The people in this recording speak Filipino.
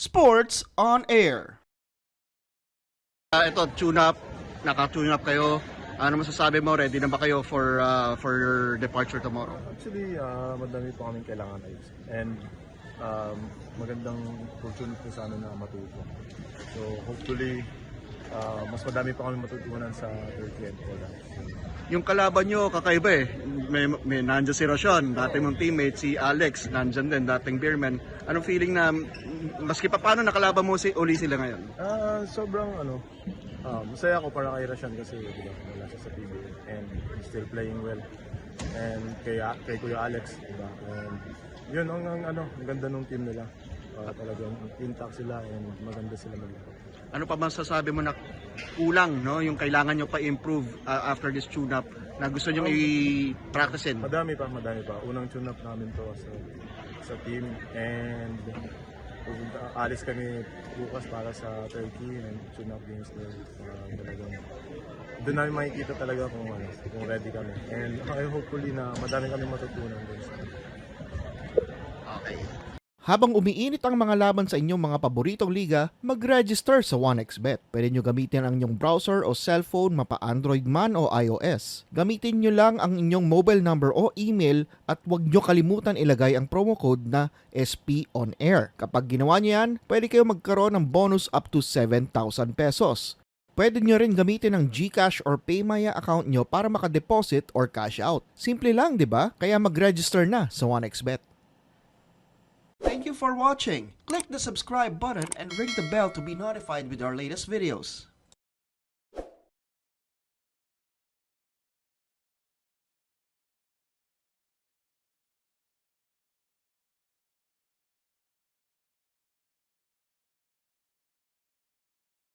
Sports on Air. Ah, ito, tune up. Naka-tune up kayo. Ano masasabi mo? Ready na ba kayo for uh, for your departure tomorrow? Actually, ah, madami pa kaming kailangan ayusin. And um, magandang opportunity sana na matuto. So hopefully, ah, mas madami pa kami matutunan sa Turkey and Poland. Yung kalaban nyo, kakaiba eh. May, may nandiyan si Roshan, dating mong teammate, si Alex, nandiyan din, dating beerman. Anong feeling na, maski pa paano nakalaban mo si, uli sila ngayon? ah, sobrang ano, ah, masaya ako para kay Rashan kasi di ba, wala siya sa PBA and he's still playing well. And kay, kay Kuya Alex, di ba? And yun ang, ang ano, ang ganda ng team nila. Ah, talagang intact sila and maganda sila maglaro. Ano pa masasabi mo na kulang, no? Yung kailangan nyo pa-improve uh, after this tune-up na gusto nyo i-practicein? Madami pa, madami pa. Unang tune-up namin to sa, sa team and pupunta, alis kami bukas para sa Turkey and tune-up games there. Uh, talagang doon namin makikita talaga kung, ano, kung ready kami. And I hopefully na madami kami matutunan din sa. Habang umiinit ang mga laban sa inyong mga paboritong liga, mag-register sa 1xBet. Pwede nyo gamitin ang inyong browser o cellphone mapa Android man o iOS. Gamitin nyo lang ang inyong mobile number o email at huwag nyo kalimutan ilagay ang promo code na SP on air. Kapag ginawa nyo yan, pwede kayo magkaroon ng bonus up to 7,000 pesos. Pwede nyo rin gamitin ang GCash or Paymaya account nyo para makadeposit or cash out. Simple lang, di ba? Kaya mag-register na sa 1xBet. You for watching. Click the subscribe button and ring the bell to be notified with our latest videos.